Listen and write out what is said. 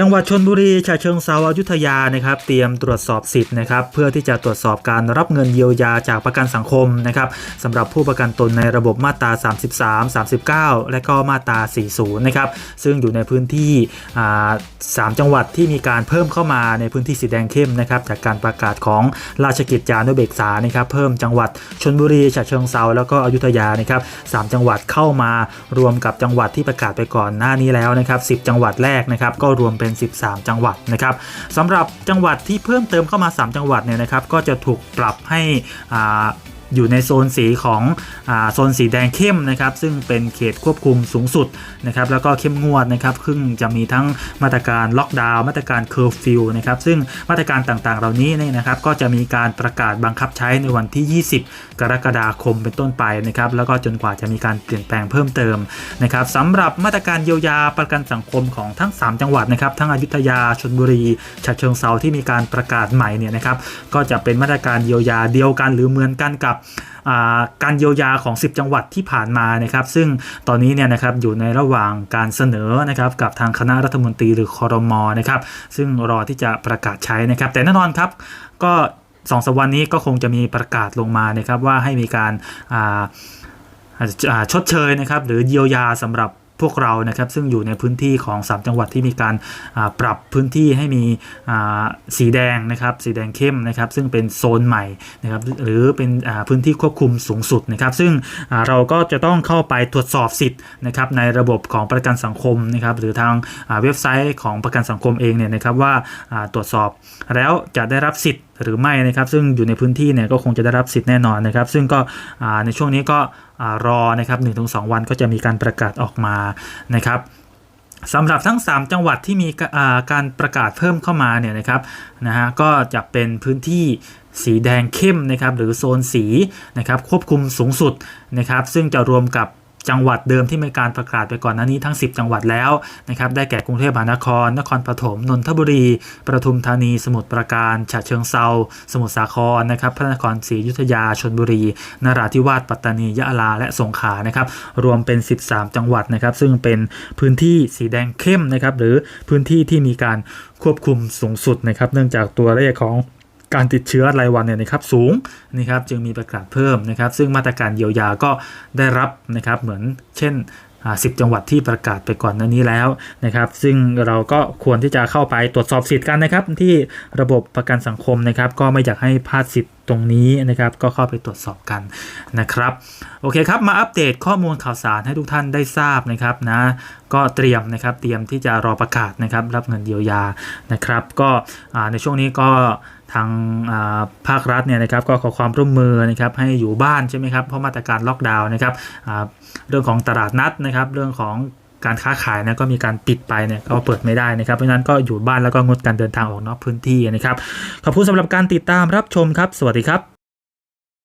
จังหวัดชนบุรีฉะเชิงเซาอยุธยานะครับเตรียมตรวจสอบสิทธิ์นะครับเพื่อที่จะตรวจสอบการรับเงินเยียวยาจากประกันสังคมนะครับสำหรับผู้ประกันตนในระบบมาตรา 33 39 และก็มาตรา 40 นะครับซึ่งอยู่ในพื้นที่อ่าสามจังหวัดที่มีการเพิ่มเข้ามาในพื้นที่สีแดงเข้มนะครับจากการประกาศของราชกิจจานุเบกษานะครับเพิ่มจังหวัดชนบุรีฉะเชิงเซาแล้วก็อยุธยานะครับสามจังหวัดเข้ามารวมกับจังหวัดที่ประกาศไปก่อนหน้านี้แล้วนะครับ10 จังหวัดแรกนะครับก็รวมเป็น13 จังหวัดนะครับสำหรับจังหวัดที่เพิ่มเติมเข้ามา 3 จังหวัดเนี่ยนะครับก็จะถูกปรับให้อ่า อยู่ในโซนสีของอโซนสีแดงเข้มนะครับ ซึ่งเป็นเขตควบคุมสูงสุดนะครับ แล้วก็เข้มงวดนะครับซึ่งจะมีทั้งมาตรการล็อกดาวน์มาตรการเคอร์ฟิวนะครับ ซึ่งมาตรการต่างๆ เหล่านี้เนี่ยนะครับ ก็จะมีการประกาศบังคับใช้ในวันที่ 20 กรกฎาคมเป็นต้นไปนะครับ แล้วก็จนกว่าจะมีการเปลี่ยนแปลงเพิ่มเติมนะครับสำหรับมาตรการเยียวยาประกันสังคมของทั้ง 3 จังหวัดนะครับ ทั้งอยุธยาชลบุรีฉะเชิงเซาที่มีการประกาศใหม่เนี่ยนะครับ ก็จะเป็นมาตรการเยียวยาเดียวกันหรือเหมือนกันกับอ่าการเยียวยาของ 10 จังหวัดที่ผ่านมานะครับ ซึ่งตอนนี้เนี่ยนะครับอยู่ในระหว่างการเสนอนะครับกับทางคณะรัฐมนตรีหรือคอรมอนะครับ ซึ่งรอที่จะประกาศใช้นะครับ แต่แน่นอนครับก็สองสวันนี้ก็คงจะมีประกาศลงมานะครับว่าให้มีการาาชดเชยนะครับหรือเยียวยาสำหรับ พวกเรานะครับซึ่งอยู่ในพื้นที่ของ 3 จังหวัดที่มีการปรับพื้นที่ให้มีสีแดงนะครับสีแดงเข้มนะครับซึ่งเป็นโซนใหม่นะครับหรือเป็นพื้นที่ควบคุมสูงสุดนะครับซึ่งเราก็จะต้องเข้าไปตรวจสอบสิทธิ์นะครับในระบบของประกันสังคมนะครับหรือทางเว็บไซต์ของประกันสังคมเองเนี่ยนะครับว่าตรวจสอบแล้วจะได้รับสิทธิ์หรือไม่นะครับซึ่งอยู่ในพื้นที่เนี่ยก็คงจะได้รับสิทธิ์แน่นอนนะครับ ซึ่งก็ในช่วงนี้ก็รอนะครับ1-2วันก็จะมีการประกาศออกมานะครับสำหรับทั้ง 3 จังหวัดที่มีการประกาศเพิ่มเข้ามาเนี่ยนะครับนะฮะก็จะเป็นพื้นที่สีแดงเข้มนะครับหรือโซนสีนะครับควบคุมสูงสุดนะครับซึ่งจะรวมกับ จังหวัดเดิมที่มีการประกาศไปก่อนหน้านี้ทั้ง 10 จังหวัดแล้วนะครับได้แก่กรุงเทพมหานคร นครปฐมนนทบุรีประทุมธานี สมุทรปราการฉะเชิงเซาสมุทรสาครนะครับพระนครศรีอยุธยาชนบุรีนราธิวาสปัตตานียะลาและสงขลานะครับรวมเป็น 13 จังหวัดนะครับซึ่งเป็นพื้นที่สีแดงเข้มนะครับหรือพื้นที่ที่มีการควบคุมสูงสุดนะครับเนื่องจากตัวเลขของ การติดเชื้อรายวันเนี่ยนะครับสูงนะครับจึงมีประกาศเพิ่มนะครับ ซึ่งมาตรการเยียวยาก็ได้รับนะครับเหมือนเช่นอ่า10จังหวัดที่ประกาศไปก่อนหน้านี้แล้วนะครับ ซึ่งเราก็ควรที่จะเข้าไปตรวจสอบสิทธิ์กันนะครับ ที่ระบบประกันสังคมนะครับ ก็ไม่อยากให้พลาดสิทธิ์ ตรงนี้นะครับก็เข้าไปตรวจสอบกันนะครับโอเคครับมาอัปเดตข้อมูลข่าวสารให้ทุกท่านได้ทราบนะครับนะก็เตรียมนะครับเตรียมที่จะรอประกาศนะครับรับเงินเยียวยานะครับ ก็ในช่วงนี้ก็ทางาภาครัฐเนี่ยนะครับก็ขอความร่วมมือนะครับให้อยู่บ้านใช่ไหมครับเพราะมาตรการล็อกดาวน์นะครับเรื่องของตลาดนัดนะครับเรื่องของ การค้าขายนะก็มีการปิดไปเนี่ยก็เปิดไม่ได้นะครับเพราะนั้นก็อยู่บ้านแล้วก็งดการเดินทางออกนอกพื้นที่นะครับขอบคุณสำหรับการติดตามรับชมครับ สวัสดีครับ